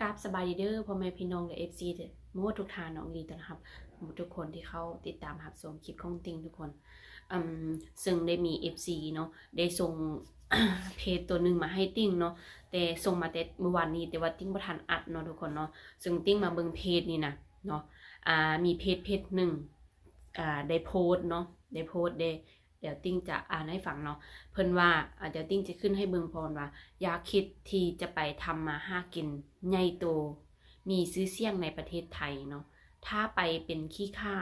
กราบสบายดีเด้อพ่อแม่พี่น้องและ FC เด้อหมดทุกทานน้องดีต้อนรับหมดทุกคนที่เขาติดตามรับชมคลิปของติงทุกคนอืมซึ่งได้มี FC เนาะได้ส่งเพจตัวหนึ่งมาให้ติ้งเนาะแต่ส่งมาแต่เมื่อวานนี้แต่ว่าติ้งบ่ทันอัดเนาะทุกคนเนาะซึ่งติ้งมาเบิ่งเพจนี่นะเนาะอ่ามีเพจเพจหนึ่งอ่าได้โพสเนาะได้โพสได้ ดี๋ยวติ้งจะอ่านให้ฟังเนาะเพิ่นว่าเดี๋ยวติ้งจะขึ้นให้เบิงพรว่า อยาคิดที่จะไปทำมาห้ากินใหญ่โต มีซื้อเสี่ยงในประเทศไทยเนาะถ้าไปเป็นขี้ข้า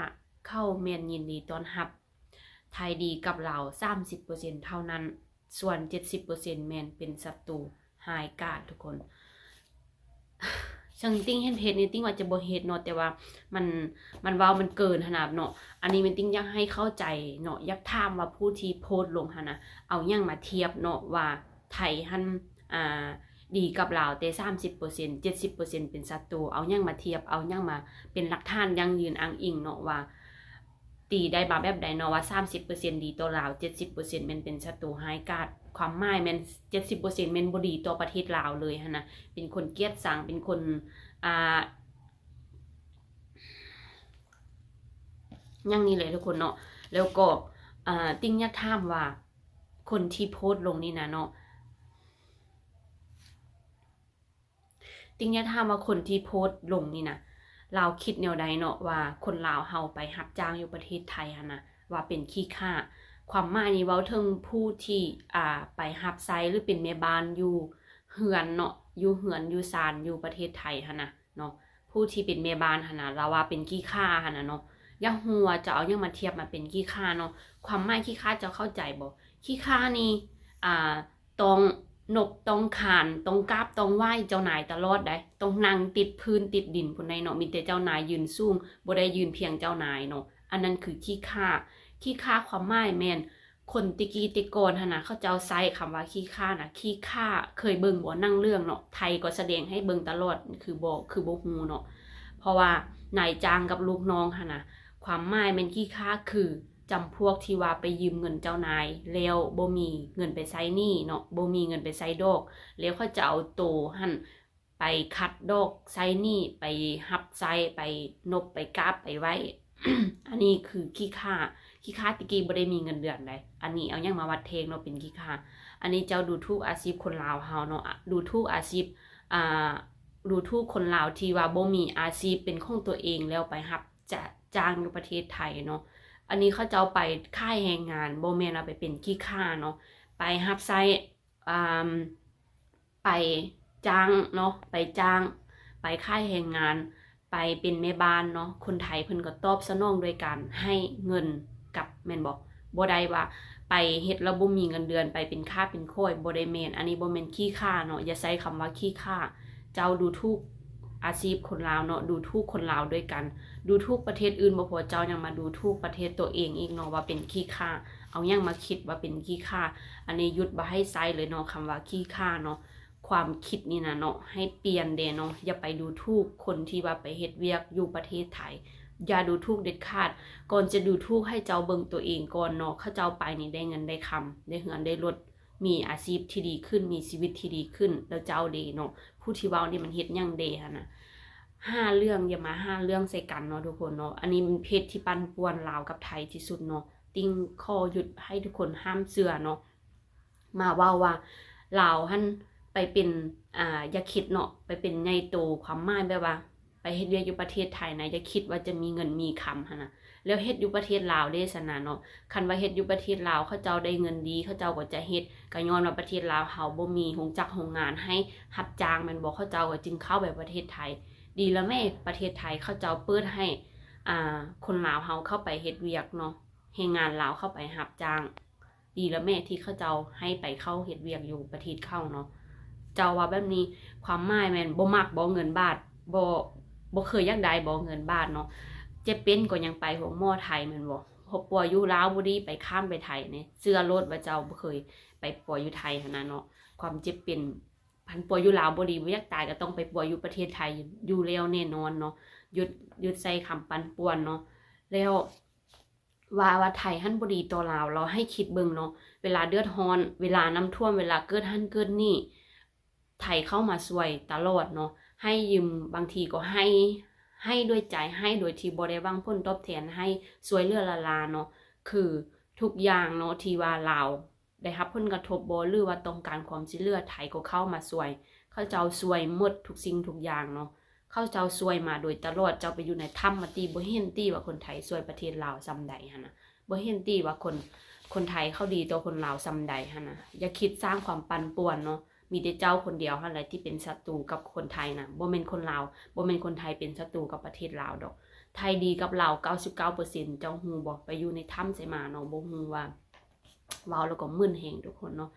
เข้าเมียนยินดีต้อนรับ ไทยดีกับเรา30%เท่านั้น ส่วน 70%แมนเป็นศัตรูหายกาดทุกคน ช่างติ้งเห็นเพจนี่ติ้งว่าจะบ่เฮ็ดเนาะแต่ว่ามันมันว้ามันเกินขนาดเนาะอันนี้มันติ้งอยากให้เข้าใจเนาะอยากถามว่าผู้ที่โพสต์ลงหั่นนะเอาหยังมาเทียบเนาะว่าไทยหันอ่าดีกับเราแต่สามสิบเปอร์เซ็นต์เจ็ดสิบเปอร์เซ็นต์เป็นศัตรูเอายังมาเทียบเอายังมาเป็นหลักฐานยังยืนอ้างอิงเนาะว่า ตีได้บาแบบใดเนาะว่าสามสิบเปอร์เซ็นต์ดีต่อลาวเจ็ดสิบเปอร์เซ็นต์มันเป็นศัตรูหายกาด ความหมายแมนเจ็ดสิบเปอร์เซ็นมันบดีต่อประเทศลาวเลยฮะนะเป็นคนเกียดสังเป็นคนอ่ายังนี่เลยทุกคนเนาะแล้วก็อ่าติ้งอยากถามว่า คนที่โพสต์ลงนี่นะเนาะติ้งอยากถามว่าคนที่โพสต์ลงนี่นะเราคิดแนวใดเนาะว่าคนลาวเฮาไปรับจ้างอยู่ประเทศไทยหั่นนะว่าเป็นขี้ข้า ความหมายนี้เว้าถึงผู้ที่อ่าไปรับไซหรือเป็นแม่บ้านอยู่เฮือนเนาะอยู่เฮือนอยู่ศาลอยู่ประเทศไทยหั่นนะเนาะผู้ที่เป็นแม่บ้านหั่นนะเราว่าเป็นขี้ข้าหั่นนะเนาะอย่าหัวจะเอายังมาเทียบมาเป็นขี้ข้าเนาะความหมายขี้ข้าจะเข้าใจบ่ขี้ข้านี่อ่าต้องนกต้องขานต้องกราบต้องไหว้เจ้านายตลอดได้ต้องนั่งติดพื้นติดดินพุ่นใดเนาะมีแต่เจ้านายยืนสูงบ่ได้ยืนเพียงเจ้านายเนาะอันนั้นคือขี้ข้า ขี้ข้าความหมายแมนคนติกีติกรหนนะเขาจะเจ้าใช้คำว่าขี้ข้านะขี้ข้าเคยเบิ่งบ่นั่งเรื่องเนาะไทยก็แสดงให้เบิ่งตลอดคือบ่คือบ่ฮู้เนาะเพราะว่านายจ้างกับลูกน้องหนะความหมายแมนขี้ข้าคือจำพวกที่ว่าไปยืมเงินเจ้านายแล้วบ่มีเงินไปใช้หนี้เนาะบ่มีเงินไปใช้ดอก แล้วเขาจะเอาโตหั่นไปคัดดอกไซนี่ไปหับไซไปนบไปกราบไปไว้ อันนี้คือขี้ค่า ขี้ค่าตะกี้บ่ได้มีเงินเดือนใดอันนี้เอายังมาวัดเทงเนาะเป็นขี้ค่าอันนี้เจ้าดูทุกอาชีพคนลาวเฮาเนาะดูทุกอาชีพอ่าดูทุกคนลาวที่ว่าบ่มีอาชีพเป็นของตัวเองแล้วไปหับจะจ้างอยู่ประเทศไทยเนาะอันนี้เขาเจะเอาไปค่ายแรงงานโบ่แม่นเอาไปเป็นขี้ค่าเนาะไปหับไซอ่าไปจ้างเนาะไปจ้าง ไปค่ายแรงงาน ไปเป็นแม่บ้านเนาะคนไทยเพิ่นก็ตอบสนองโดยการให้เงิน แม่นบอกบได้ว่าไปเฮ็ดแล้วบ่มีเงินเดือนไปเป็นค่าเป็นโค้ยบได้แมนอันนี้บ่แมนขี้ค่าเนาะอย่าใช้คำว่าขี้ค่า เจ้าดูทุกอาชีพคนลาวเนาะดูทุกคนลาวด้วยกัน ดูทุกประเทศอื่นบ่พอเจ้ายังมาดูทุกประเทศตัวเองอีกเนาะว่าเป็นขี้ค่า เอายังมาคิดว่าเป็นขี้ค่า อันนี้ยุดบ่ให้ไซเลยเนาะคำว่าขี้ค่าเนาะความคิดนี่นะเนาะให้เปลี่ยนเดเนาะอย่าไปดูถูกคนที่ว่าไปเฮ็ดเวียกอยู่ประเทศไทย อย่าดูถูกเด็ดขาด ก่อนจะดูถูกให้เจ้าเบิ่งตัวเองก่อนเนาะเขาเจ้าไปนี่ได้เงินได้คำได้เหือนได้รถมีอาชีพที่ดีขึ้นมีชีวิตที่ดีขึ้น แล้วเจ้าเดเนาะผู้ที่เว้านี่มันเฮ็ดยังเดหั่นน่ะห้าเรื่องอย่ามาห้าเรื่องใส่กันเนาะทุกคนเนาะอันนี้มันเพศที่ปั่นป่วนลาวกับไทยที่สุดเนาะติ้งข้อหยุดให้ทุกคนห้ามเชื่อเนาะมาว่าว่าลาวหันไปเป็นอ่าอย่าคิดเนาะไปเป็นใหญ่โตความหมายแบบว่า ไปเฮ็ดเวียกอยู่ประเทศไทยนะอย่าคิดว่าจะมีเงินมีคำหั่นะแล้วเฮ็ดอยู่ประเทศลาวเด้ซะนะเนาะคันว่าเฮ็ดอยู่ประเทศลาวเขาเจ้าได้เงินดี เขาเจ้าก็จะเฮ็ดก็ย้อนว่าประเทศลาวเฮาบ่มีโรงจักรโรงงานให้รับจ้างแม่นบ่เขาเจ้าก็จึงเข้าไปประเทศไทย ดีแล้วแม่ประเทศไทยเขาเจ้าเปิดให้อ่าคนลาวเฮาเข้าไปเฮ็ดเวียกเนาะแรงงานลาวเข้าไปรับจ้าง ดีแล้วแม่ที่เขาเจ้าให้ไปเข้าเฮ็ดเวียกอยู่ประเทศเข้าเนาะเจ้าว่าแบบนี้ความหมายแม่นบ่มักบ่เงินบาทบ่ บ่เคยอยากได้บ่เงินบาทเนาะเจ็บเป็นก็ยังไปหัวหม้อไทยแม่นบ่พอปัวอยู่ลาวบ่ดีไปข้ามไปไทยเนี่ยเสื้อรถว่าเจ้าบ่เคยไปปัวอยู่ไทยหั่นน่ะเนาะความเจ็บเป็นพันปัวอยู่ลาวบ่ดีบ่อยากตายก็ต้องไปปัวอยู่ประเทศไทยอยู่แล้วแน่นอนเนาะหยุดหยุดใส่คำปันป่วนเนาะแล้วว่าว่าไทยหั่นบ่ดีต่อลาวเราให้คิดเบิ่งเนาะเวลาเดือดร้อนเวลาน้ำท่วมเวลาเกิดหั่นเกิดนี่ไทยเข้ามาช่วยตลอดเนาะ ให้ยืมบางทีก็ให้ให้ด้วยใจให้โดยที่บ่ได้หวังผลตอบแทนให้สวยเลือละลาเนาะคือทุกอย่างเนาะที่ว่าลาได้รับผลกระทบบ่หรือว่าต้องการความช่วยเลือไทยก็เข้ามาช่วย เขาเจ้าช่วยหมดทุกสิ่งทุกอย่างเนาะเขาเจ้าช่วยมาโดยตลอดเจ้าไปอยู่ในถ้ำมาตีบ่เห็นตีว่าคนไทยช่วยประเทศลาวซำใดหั่นน่ะบ่เห็นตีว่าคนคนไทยเข้าดีต่อคนลาวซำใดหั่นน่ะอย่าคิดสร้างความปั่นป่วนเนาะ มีแต่เจ้าคนเดียวหั่นแหละที่เป็นศัตรูกับคนไทยน่ะบ่แม่นคนลาวบ่แม่นคนไทยเป็นศัตรูกับประเทศลาวดอก ไทยดีกับลาว99%เจ้าฮู้บ่ไปอยู่ในถ้ำใส่มาเนาะบ่ฮูว่าว้าแล้วก็มึนแฮงทุกคนเนาะ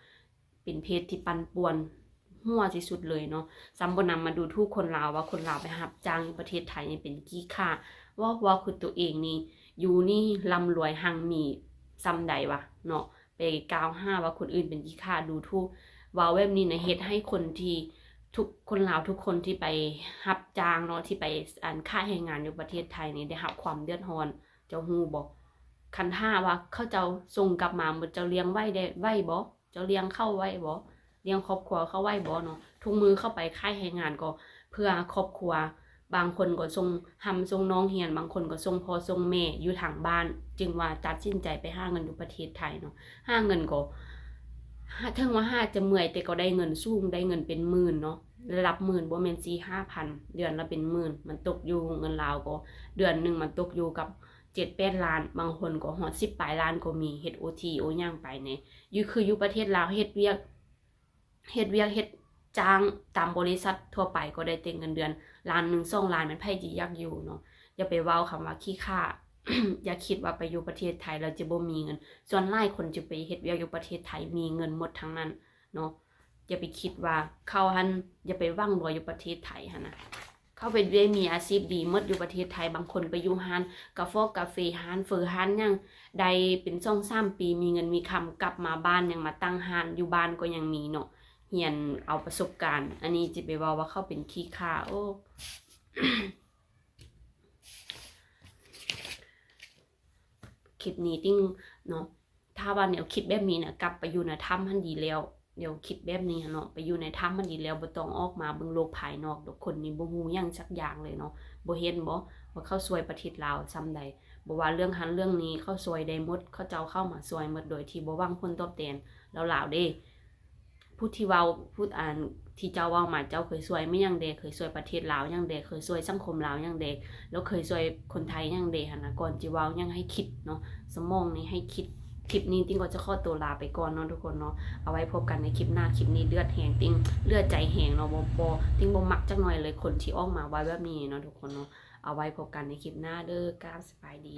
เป็นเพศที่ปันป่วนหัวที่สุดเลยเนาะซ้ำบนำมาดูทุกคนลาวว่าคนลาวไปหับจ้างประเทศไทยนี่เป็นกี้ค่าว่าว่าคือตัวเองนี่อยู่นี่ร่ำรวยหังมีซ้ำใดวะเนาะไปกาวห้าว่าคนอื่นเป็นกี้ค่าดูทุก ว่าเว็บนี้นะเฮ็ดให้คนที่ทุกคนลาวทุกคนที่ไปหับจ้างเนาะที่ไปอันค่าแรงงานอยู่ประเทศไทยนี่ได้รับความเดือดร้อนเจ้าฮู้บ่คันท่าว่าเขาเจ้าส่งกลับมาบ่เจ้าเลี้ยงไว้ได้ไว้บ่เจ้าเลี้ยงเข้าไว้บ่เลี้ยงครอบครัวเขาไว้บ่เนาะทุกมือเข้าไปค่ายแรงงานก็เพื่อครอบครัว บางคนก็ส่งทำส่งน้องเรียน บางคนก็ส่งพ่อส่งแม่อยู่ทางบ้าน จึงว่าตัดสินใจไปห้าเงินอยู่ประเทศไทยเนาะห้าเงินก็ ถึงว่าห้าจะเมื่อยแต่ก็ได้เงินสูงได้เงินเป็นหมื่นเนาะระดับหมื่นบ่แม่น4 5,000เดือนละเป็นหมื่น มันตกอยู่เงินลาวก็ เดือนหนึ่งมันตกอยู่กับ7 8ล้าน บางคนก็ฮอด10ปลายล้านก็มีเฮ็ด OT โอหยังไปเนี่ยยูคืออยู่ประเทศลาวเฮ็ดเวียกเฮ็ดเวียกเฮ็ดจ้างตามบริษัททั่วไปก็ได้เต็งเงินเดือนล้านหนึ่งสองล้านมันไผสิอยากอยู่เนาะอย่าไปเว้าคำว่าขี้ข้า อย่าคิดว่าไปอยู่ประเทศไทยแล้วจะบ่มีเงิน ส่วนหลายคนจะไปเฮ็ดเวียกอยู่ประเทศไทยมีเงินหมดทั้งนั้นเนาะอย่าไปคิดว่าเขาหันอย่าไปหวังรวยอยู่ประเทศไทยหั่นะเขาไปได้มีอาชีพดีมดอยู่ประเทศไทยบางคนไปอยู่ร้านกาแฟกาแฟร้านเฟอร้านยังใดเป็นช่องสามปีมีเงินมีคำกลับมาบ้านยังมาตั้งห้านอยู่บ้านก็ยังมีเนาะเฮียนเอาประสบการณ์ อันนี้จะไปเว่าว่าเขาเป็นขี้ข้าโอ้ ลิปนี้ติ้งเนาะถ้าว่าเนวคิดแบบนี้นะกลับไปอยู่ในถ้ำมันดีแล้วเดี๋ยวคิดแบบนี้เนาะไปอยู่ในถ้ำมันดีแล้วบ่ต้องออกมาเบิ่งโลกภายนอกดอกคนนี้บ่ฮู้ยังสักอย่างเลยเนาะบ่เห็นบ่ว่าเข้าซวยประเทศลาวซ้ำใดบ่ว่าเรื่องหันเรื่องนี้เข้าซวยได้หมดเขาเจ้าเข้ามาซวยหมดโดยที่บ่หวังผลตอบแทนแล้วลาวเด้ ผู้ที่เว้าพูดอ่านที่เจ้าว้ามาเจ้าเคยซวยไม่ยังเด็กเคยซวยประเทศลาวยังเด็กเคยซวยสังคมลาวยังเด็กแล้วเคยซวยคนไทยยังเดหั่นน่ะก่อนจิว้ายังให้คิดเนาะสมองนี้ให้คิดคลิปนี้ติ้งก็จะขอตัวลาไปก่อนเนาะทุกคนเนาะเอาไว้พบกันในคลิปหน้าคลิปนี้เลือดแหงติ้งเลือดใจแหงเนาะบ่บ่ติ้งบ่มักจักหน่อยเลยคนที่ออกมาไว้แบบนี้เนาะทุกคนเนาะเอาไว้พบกันในคลิปหน้าเด้อกราบสบายดี